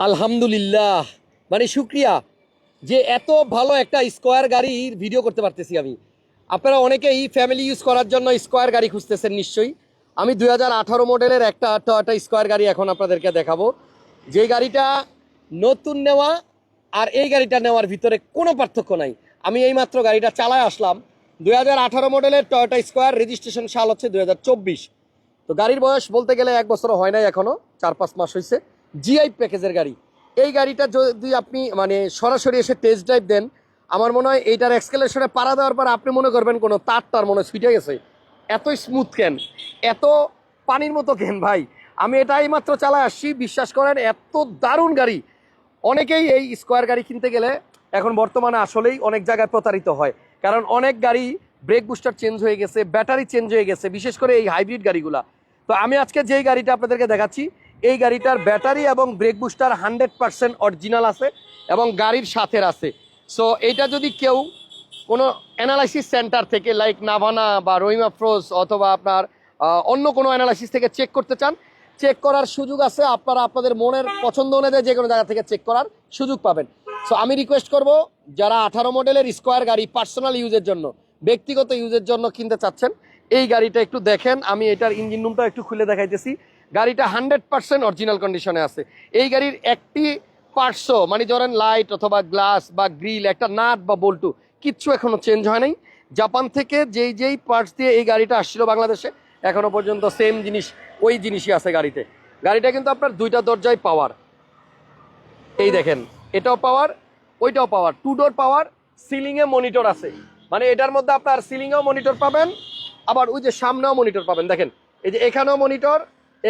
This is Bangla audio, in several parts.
আলহামদুলিল্লাহ। মানে শুক্রিয়া যে এত ভালো একটা স্কোয়ার গাড়ির ভিডিও করতে পারতেছি আমি। আপনারা অনেকেই ফ্যামিলি ইউজ করার জন্য স্কোয়ার গাড়ি খুঁজতেছেন নিশ্চয়ই। আমি দুই হাজার আঠারো মডেলের একটা টয়টা স্কোয়ার গাড়ি এখন আপনাদেরকে দেখাবো। যে গাড়িটা নতুন নেওয়া আর এই গাড়িটা নেওয়ার ভিতরে কোনো পার্থক্য নাই। আমি এইমাত্র গাড়িটা চালায় আসলাম। দুই হাজার আঠারো মডেলের টয়টা স্কোয়ার রেজিস্ট্রেশন সাল হচ্ছে দুই হাজার চব্বিশ। তো গাড়ির বয়স বলতে গেলে এক বছর হয় নাই এখনও চার পাঁচ মাস হয়েছে জিআই প্যাকেজের গাড়ি। এই গাড়িটা যদি আপনি মানে সরাসরি এসে টেস্ট ড্রাইভ দেন, আমার মনে হয় এইটার এক্সকেলেশনে পাড়া দেওয়ার পর আপনি মনে করবেন কোনো তার তার মনে ছুটে গেছে। এত স্মুথ কেন এত পানির মতো কেন ভাই। আমি এটাই মাত্র চালায় আসছি, বিশ্বাস করেন, এত দারুণ গাড়ি। অনেকেই এই স্কোয়ার গাড়ি কিনতে গেলে এখন বর্তমানে আসলেই অনেক জায়গায় প্রতারিত হয়। কারণ অনেক গাড়ি ব্রেক বুস্টার চেঞ্জ হয়ে গেছে ব্যাটারি চেঞ্জ হয়ে গেছে, বিশেষ করে এই হাইব্রিড গাড়িগুলা। তো আমি আজকে যেই গাড়িটা আপনাদেরকে দেখাচ্ছি এই গাড়িটার ব্যাটারি এবং brake booster hundred percent original আছে এবং গাড়ির সাথের আছে। সো এটা যদি কেউ কোনো অ্যানালাইসিস সেন্টার থেকে লাইক নাভানা বা রহিমা ফ্রোজ অথবা আপনার অন্য কোনো অ্যানালাইসিস থেকে চেক করতে চান চেক করার সুযোগ আছে। আপনারা আপনাদের মনের পছন্দ অনুযায়ী যে কোনো জায়গা থেকে চেক করার সুযোগ পাবেন। সো আমি রিকোয়েস্ট করব, যারা আঠারো মডেলের স্কোয়ার গাড়ি পার্সোনাল ইউজের জন্য, ব্যক্তিগত ইউজের জন্য কিনতে চাচ্ছেন, এই গাড়িটা একটু দেখেন। আমি এটার ইঞ্জিন রুমটা একটু খুলে দেখাইতেছি। গাড়িটা হান্ড্রেড পার্সেন্ট অরিজিনাল কন্ডিশনে আছে। এই গাড়ির একটি পার্টসও মানে ধরেন লাইট অথবা গ্লাস বা গ্রিল একটা নাট বা বল্টু, কিচ্ছু এখনও চেঞ্জ হয় নাই। জাপান থেকে যেই যেই পার্টস দিয়ে এই গাড়িটা আসছিল বাংলাদেশে, এখনও পর্যন্ত সেম জিনিস, ওই জিনিসই আছে গাড়িতে। গাড়িটা কিন্তু আপনার দুইটা দরজায় পাওয়ার এই দেখেন, এটাও পাওয়ার ওইটাও পাওয়ার টু ডোর পাওয়ার সিলিংয়ে মনিটর আছে। মানে এটার মধ্যে আপনার সিলিংয়েও মনিটর পাবেন, আবার ওই যে সামনেও মনিটর পাবেন। দেখেন, এই যে এখানেও মনিটর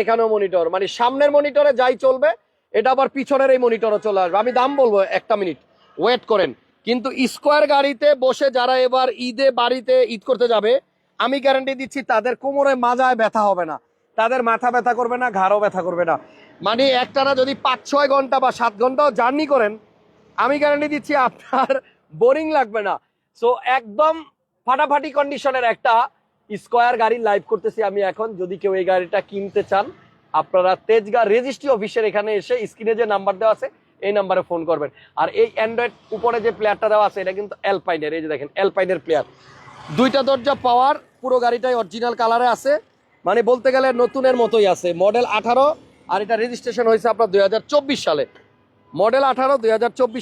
এখানেও মনিটর মানে সামনের মনিটরে যাই চলবে, এটা আবার পিছনের এই মনিটরও চলে আসবে। আমি দাম বলব একটা মিনিট ওয়েট করেন। কিন্তু স্কোয়ার গাড়িতে বসে যারা এবার ঈদে বাড়িতে ঈদ করতে যাবে, আমি গ্যারান্টি দিচ্ছি তাদের কোমরে মাজায় ব্যথা হবে না। তাদের মাথা ব্যথা করবে না, ঘাড়ও ব্যথা করবে না। মানে একটানা যদি পাঁচ ছয় ঘণ্টা বা সাত ঘন্টাও জার্নি করেন, আমি গ্যারান্টি দিচ্ছি আপনার বোরিং লাগবে না। সো একদম ফাটাফাটি কন্ডিশনের একটা স্কোয়ার গাড়ি লাইভ করতেছি আমি এখন। যদি কেউ এই গাড়িটা কিনতে চান, আপনারা তেজগা রেজিস্ট্রি অফিসের এখানে এসে স্ক্রিনে যে নাম্বার দেওয়া আছে, এই নাম্বারে ফোন করবেন। আর এই অ্যান্ড্রয়েড উপরে যে প্লেয়ারটা দেওয়া আছে, এটা কিন্তু অ্যালপাইনের এই যে দেখেন অ্যালপাইনের প্লেয়ার দুইটা দরজা পাওয়ার পুরো গাড়িটাই অরিজিনাল কালারে আছে। মানে বলতে গেলে নতুনের মতোই আছে। মডেল আঠারো, আর এটা রেজিস্ট্রেশন হয়েছে আপনার দুই হাজার চব্বিশ সালে। মডেল আঠারো, দুই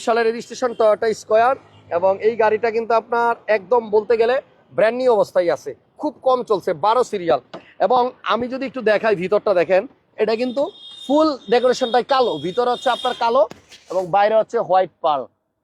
সালের রেজিস্ট্রেশন টয়োটা স্কোয়ার এবং এই গাড়িটা কিন্তু আপনার একদম বলতে গেলে ব্র্যান্ড নিউ অবস্থায় আছে। খুব কম চলছে, বারো সিরিয়াল এবং আমি যদি একটু দেখাই ভিতরটা দেখেন, এটা কিন্তু ফুল ডেকোরেশনটাই কালো। ভিতরে হচ্ছে আপনার কালো এবং বাইরে হচ্ছে হোয়াইট পাল।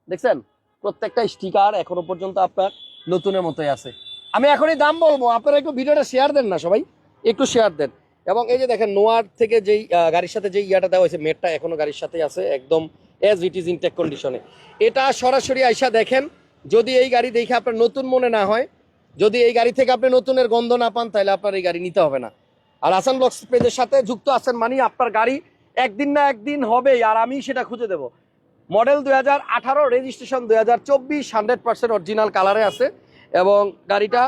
দেখছেন? প্রত্যেকটা স্টিকার এখনও পর্যন্ত আপনার নতুনের মতোই আছে। আমি এখনই দাম বলব, আপনারা একটু ভিডিওটা শেয়ার দেন না সবাই, একটু শেয়ার দেন। এবং এই যে দেখেন, নোয়ার থেকে যেই গাড়ির সাথে যেই ইয়াটা দেওয়া হয়েছে, মেটটা এখনও গাড়ির সাথে আছে, একদম এজ ইট ইজ ইনটেক কন্ডিশনে এটা সরাসরি আইসা দেখেন, যদি এই গাড়ি দেখে আপনার নতুন মনে না হয় যদি এই গাড়ি থেকে আপনি নতুনের গন্ধ না পান, তাহলে আপনার এই গাড়ি নিতে হবে না। আর আসান ব্লকস পেজের সাথে যুক্ত আছেন মানে আপনার গাড়ি একদিন না একদিন হবেই, আর আমি সেটা খুঁজে দেবো। মডেল দুই হাজার আঠারো, রেজিস্ট্রেশন দুই হাজার চব্বিশ, হান্ড্রেড পার্সেন্ট অরিজিনাল কালারে আছে, এবং গাড়িটা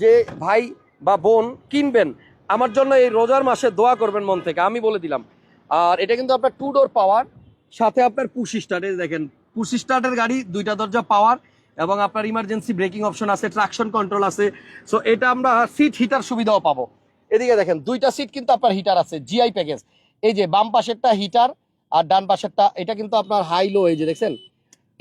যে ভাই বা বোন কিনবেন, আমার জন্য এই রোজার মাসে দোয়া করবেন মন থেকে, আমি বলে দিলাম। আর এটা কিন্তু আপনার টু ডোর পাওয়ার সাথে আপনার পুশি স্টার্ট দেখেন পুশি স্টার্টের গাড়ি, দুইটা দরজা পাওয়ার এবং আপনার ইমার্জেন্সি ব্রেকিং অপশন আছে ট্রাকশন কন্ট্রোল আছে। সো এটা আমরা সিট হিটার সুবিধাও পাবো। এদিকে দেখেন, দুইটা সিট কিন্তু আপনার হিটার আছে জিআই প্যাকেজ এই যে বাম পাশেরটা হিটার আর ডান পাশেরটা, এটা কিন্তু আপনার হাই লো এই যে দেখছেন?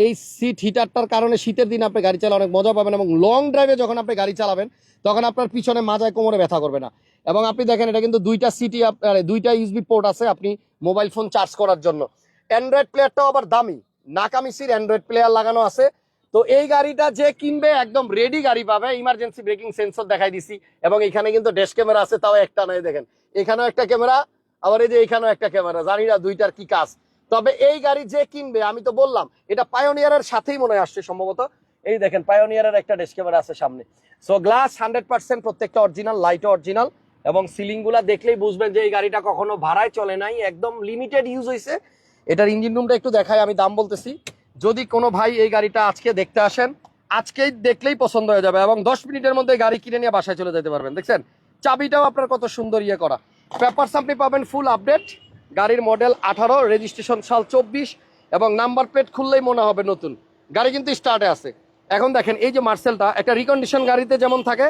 এই সিট হিটারটার কারণে শীতের দিন আপনি গাড়ি চালা অনেক মজা পাবেন এবং লং ড্রাইভে যখন আপনি গাড়ি চালাবেন, তখন আপনার পিছনে মাজায় কোমরে ব্যথা করবে না। এবং আপনি দেখেন, এটা কিন্তু দুইটা সিটি আপনার দুইটা ইউসবি পোর্ট আছে আপনি মোবাইল ফোন চার্জ করার জন্য। অ্যান্ড্রয়েড প্লেয়ারটাও আবার দামি। নাকামিসির অ্যান্ড্রয়েড প্লেয়ার লাগানো আছে। তো এই গাড়িটা যে কিনবে, একদম রেডি গাড়ি পাবে। ইমার্জেন্সি ব্রেকিং সেন্সর দেখাই দিছি। এবং এখানে কিন্তু ড্যাশ ক্যামেরা আছে, তাও একটা নয়, দেখেন। এখানেও একটা ক্যামেরা আবার এই যে এখানেও একটা ক্যামেরা জানি না দুইটার কি কাজ। তবে এই গাড়ি যে কিনবে, আমি তো বললাম, এটা পায়োনিয়ারের সাথেই মনে আসছে সম্ভবত। এই দেখেন পায়োনিয়ারের একটা ডেস্ক ক্যামেরা আছে সামনে। সো গ্লাস হান্ড্রেড পার্সেন্ট প্রত্যেকটা অরিজিনাল লাইটও অরিজিনাল এবং সিলিংগুলা দেখলেই বুঝবেন যে এই গাড়িটা কখনো ভাড়ায় চলে নাই। একদম লিমিটেড ইউজ হয়েছে এটার ইঞ্জিন রুমটা একটু দেখায় আমি দাম বলতেছি। যদি কোনো ভাই এই গাড়িটা আজকে দেখতে আসেন, আজকেই দেখলেই পছন্দ হয়ে যাবে এবং দশ মিনিটের মধ্যে গাড়ি কিনে নিয়ে বাসায় চলে যেতে পারবেন। দেখছেন? চাবিটাও আপনার কত সুন্দর ইয়ে করা। পেপারস আপনি পাবেন ফুল আপডেট গাড়ির মডেল আঠারো রেজিস্ট্রেশন সাল চব্বিশ, এবং নাম্বার প্লেট খুললেই মনে হবে নতুন। গাড়ি কিন্তু স্টার্টে আছে। এখন দেখেন, এই যে মার্সেলটা একটা রিকন্ডিশন গাড়িতে যেমন থাকে,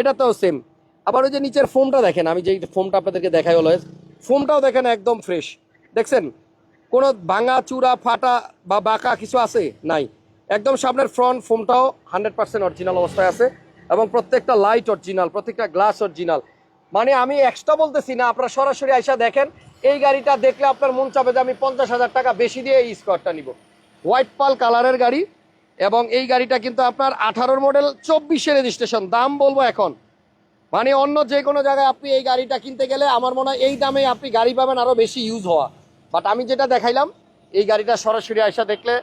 এটাতেও সেম আবার ওই যে নিচের ফোমটা দেখেন, আমি যেই ফোমটা আপনাদেরকে দেখাই হলো ফোমটাও দেখেন একদম ফ্রেশ দেখছেন? কোনো ভাঙা, চূড়া, ফাটা বা বাঁকা কিছু আছে? নাই। একদম সামনের ফ্রন্ট ফোমটাও হান্ড্রেড পার্সেন্ট অরিজিনাল অবস্থায় আছে এবং প্রত্যেকটা লাইট অরিজিনাল প্রত্যেকটা গ্লাস অরিজিনাল মানে আমি এক্সট্রা বলতেছি না, আপনারা সরাসরি আইসা দেখেন, এই গাড়িটা দেখলে আপনার মন চাবে যে আমি পঞ্চাশ হাজার টাকা বেশি দিয়ে এই স্কোয়ারটা নিব। হোয়াইট পাল কালারের গাড়ি এবং এই গাড়িটা কিন্তু আপনার আঠারোর মডেল চব্বিশে রেজিস্ট্রেশন দাম বলব এখন। মানে অন্য যে কোনো জায়গায় আপনি এই গাড়িটা কিনতে গেলে আমার মনে হয় এই দামে আপনি গাড়ি পাবেন আরও বেশি ইউজ হওয়া। বাট আমি যেটা দেখাইলাম, এই গাড়িটা সরাসরি আইসা দেখলে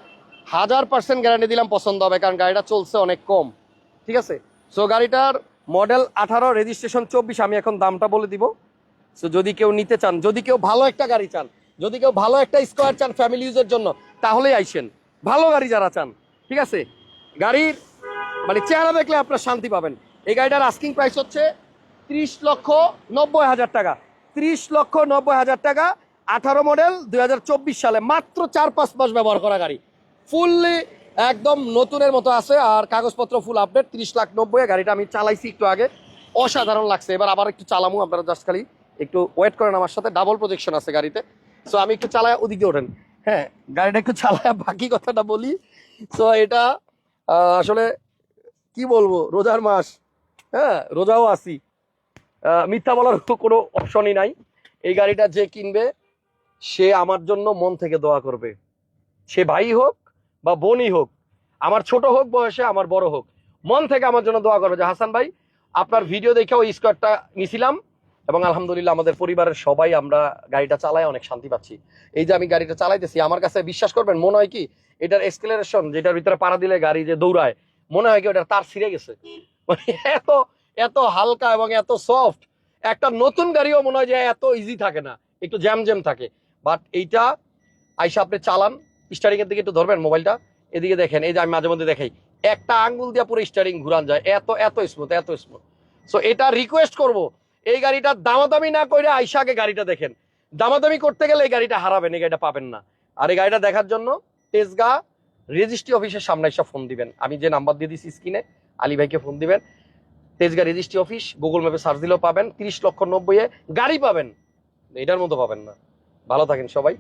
হাজার পার্সেন্ট গ্যারান্টি দিলাম পছন্দ হবে, কারণ গাড়িটা চলছে অনেক কম। ঠিক আছে? সো গাড়িটার মডেল আঠারো রেজিস্ট্রেশন চব্বিশ, আমি এখন দামটা বলে দিব। সো যদি কেউ নিতে চান, যদি কেউ ভালো একটা গাড়ি চান, যদি কেউ ভালো একটা স্কোয়ার চান ফ্যামিলি ইউজের জন্য, তাহলেই আইসেন। ভালো গাড়ি যারা চান, ঠিক আছে? গাড়ির মানে চেহারা দেখলে আপনার শান্তি পাবেন। এই গাড়িটার আস্কিং প্রাইস হচ্ছে ত্রিশ লক্ষ নব্বই হাজার টাকা। ত্রিশ লক্ষ নব্বই হাজার টাকা আঠারো মডেল দুই হাজার চব্বিশ সালে মাত্র চার পাঁচ মাস ব্যবহার করা গাড়ি। ফুললি একদম নতুনের মতো আছে আর কাগজপত্র ফুল আপডেট তিরিশ লাখ নব্বই গাড়িটা আমি চালাইছি একটু আগে। অসাধারণ লাগছে। এবার আবার একটু চালামু, আপনারা জাস্ট খালি একটু ওয়েট করেন আমার সাথে। ডাবল প্রজেকশন আছে গাড়িতে। সো আমি একটু চালায় ওদিকে ওঠেন। হ্যাঁ গাড়িটা একটু চালায় বাকি কথাটা বলি। সো এটা আসলে কি বলব, রোজার মাস। হ্যাঁ রোজাও আসি মিথ্যা বলার কোনো অপশনই নাই। এই গাড়িটা যে কিনবে সে আমার জন্য মন থেকে দোয়া করবে। সে ভাই হোক বা বোনই হোক, আমার ছোট হোক বয়সে, আমার বড় হোক, মন থেকে আমার জন্য দোয়া করবে। যে হাসান ভাই, আপনার ভিডিও দেখে ওই স্কোয়ারটা নিছিলাম এবং আলহামদুলিল্লাহ আমাদের পরিবারের সবাই আমরা গাড়িটা চালাই অনেক শান্তি পাচ্ছি। এই যে আমি গাড়িটা চালাইতেছি, আমার কাছে বিশ্বাস করবেন, মনে হয় কি, এটার এক্সকেলারেশন যেটার ভিতরে পাড়া দিলে গাড়ি যে দৌড়ায়, মনে হয় কি ওটার তার ছিঁড়ে গেছে। মানে এত এত হালকা এবং এত সফট একটা নতুন গাড়িও মনে হয় যে এত ইজি থাকে না, একটু জ্যাম জ্যাম থাকে। বাট এইটা আইসা আপনি চালান স্টারিং এর দিকে একটু ধরবেন মোবাইলটা এদিকে দেখেন, এই যে আমি মাঝে মধ্যে দেখাই, একটা আঙ্গুল দিয়ে পুরো স্টারিং ঘুরান যায়, এত এত স্মুথ এত স্মুথ সো এটা রিকোয়েস্ট করব, এই গাড়িটা দামাদামি না করে আইসা আগে গাড়িটা দেখেন। দামাদামি করতে গেলে এই গাড়িটা হারাবেন, এই গাড়িটা পাবেন না। আর এই গাড়িটা দেখার জন্য তেজগা রেজিস্ট্রি অফিসের সামনে এসে ফোন দিবেন। আমি যে নাম্বার দিয়ে দিচ্ছি স্ক্রিনে আলী ভাইকে ফোন দিবেন। তেজগা রেজিস্ট্রি অফিস গুগল ম্যাপে সার্চ দিলেও পাবেন, তিরিশ লক্ষ নব্বই গাড়ি পাবেন। এটার মতো পাবেন না। ভালো থাকেন সবাই।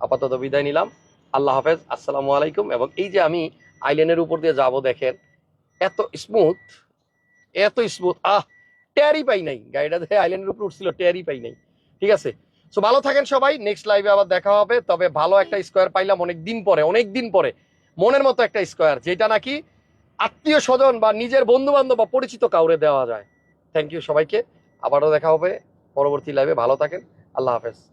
আপাতত বিদায় নিলাম। আল্লাহ হাফেজ, আসসালামু আলাইকুম। এবং এই যে আমি আইল্যান্ডের উপর দিয়ে যাব, দেখেন, এত স্মুথ এত স্মুথ আহ ট্যারি পাই নাই। গাড়িটা দেখে আইল্যান্ডের উপর উঠছিল ট্যারি পাই নাই। ঠিক আছে? সো ভালো থাকেন সবাই। নেক্সট লাইভে আবার দেখা হবে। তবে ভালো একটা স্কোয়ার পাইলাম অনেক দিন পরে অনেক দিন পরে। মনের মতো একটা স্কোয়ার যেটা নাকি আত্মীয় স্বজন বা নিজের বন্ধু বান্ধব বা পরিচিত কাউরে দেওয়া যায়। থ্যাংক ইউ সবাইকে। আবারও দেখা হবে। পরবর্তী লাইভে ভালো থাকেন। আল্লাহ হাফেজ।